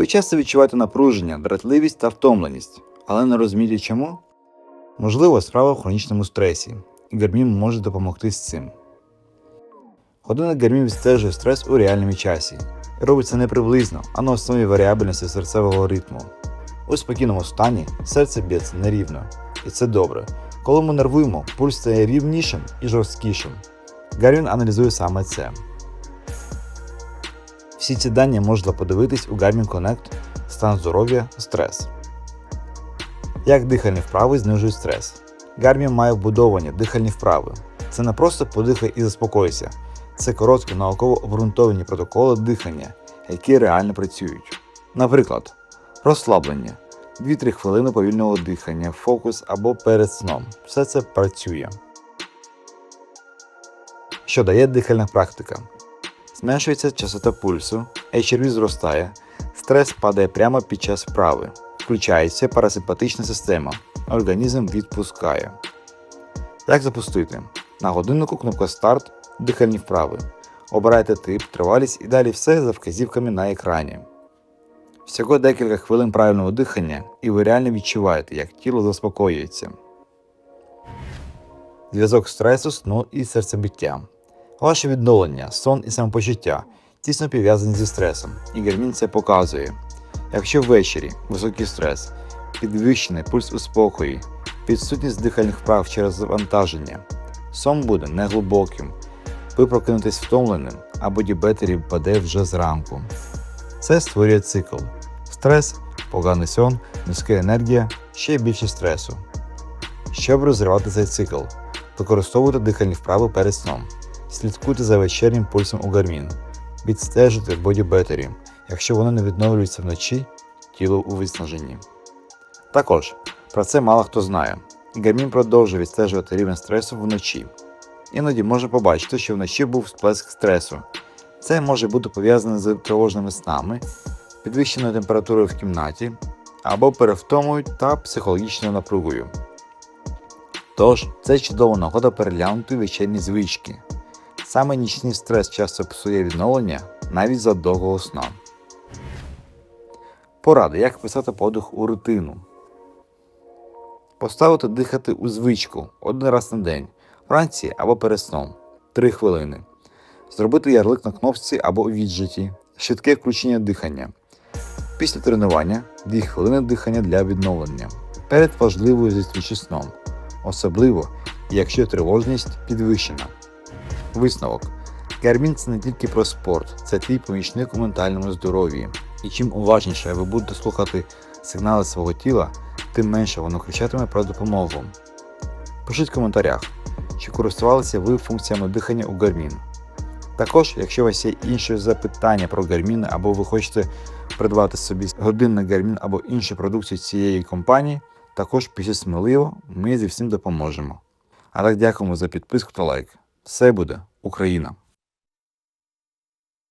Ви часто відчуваєте напруження, дратливість та втомленість, але не розумієте чому? Можливо, справа в хронічному стресі, і Garmin може допомогти з цим. Годинник Garmin відстежує стрес у реальному часі і робить це не приблизно, а на основі варіабельності серцевого ритму. У спокійному стані серце б'ється нерівно, і це добре. Коли ми нервуємо, пульс стає рівнішим і жорсткішим. Garmin аналізує саме це. Всі ці дані можна подивитись у Garmin Connect стан здоров'я, стрес. Як дихальні вправи знижують стрес? Garmin має вбудовані дихальні вправи. Це не просто подихай і заспокойся. Це короткі науково обґрунтовані протоколи дихання, які реально працюють. Наприклад, розслаблення, 2-3 хвилини повільного дихання, фокус або перед сном. Все це працює. Що дає дихальна практика? Зменшується частота пульсу, HRV зростає, стрес падає прямо під час вправи, включається парасимпатична система, організм відпускає. Як запустити? На годиннику кнопка Старт, дихальні вправи. Обирайте тип, тривалість і далі все за вказівками на екрані. Всього декілька хвилин правильного дихання, і ви реально відчуваєте, як тіло заспокоюється. Зв'язок стресу, сну і серцебиття. Ваше відновлення, сон і самопочуття тісно пов'язані зі стресом, і Гармін це показує. Якщо ввечері високий стрес, підвищений пульс у спокої, відсутність дихальних вправ через завантаження, сон буде неглибоким, ви прокинетесь втомленим, а бодібетері впаде вже зранку. Це створює цикл: стрес, поганий сон, низька енергія, ще більше стресу. Щоб розривати цей цикл, використовуйте дихальні вправи перед сном. Слідкуйте за вечірнім пульсом у Garmin. Відстежуйте бодібетері. Якщо вони не відновлюються вночі, тіло у виснаженні. Також про це мало хто знає. Garmin продовжує відстежувати рівень стресу вночі. Іноді може побачити, що вночі був сплеск стресу. Це може бути пов'язане з тривожними снами, підвищеною температурою в кімнаті або перевтомою та психологічною напругою. Тож, це чудова нагода переглянути вечірні звички. Саме нічний стрес часто псує відновлення навіть за довгого сна. Поради, як вписати подих у рутину. Поставити дихати у звичку один раз на день, вранці або перед сном 3 хвилини. Зробити ярлик на кнопці або у віджиті, швидке включення дихання. Після тренування 2 хвилини дихання для відновлення. Перед важливою зустрічі сном. Особливо, якщо тривожність підвищена. Висновок. Гармін це не тільки про спорт, це твій помічник у ментальному здоров'ї. І чим уважніше ви будете слухати сигнали свого тіла, тим менше воно кричатиме про допомогу. Пишіть в коментарях, чи користувалися ви функціями дихання у Garmin. Також, якщо у вас є інші запитання про Garmin або ви хочете придбати собі годинник Garmin або іншу продукцію цієї компанії, також пишіть сміливо, ми зі всім допоможемо. А так дякуємо за підписку та лайк. Все буде Україна!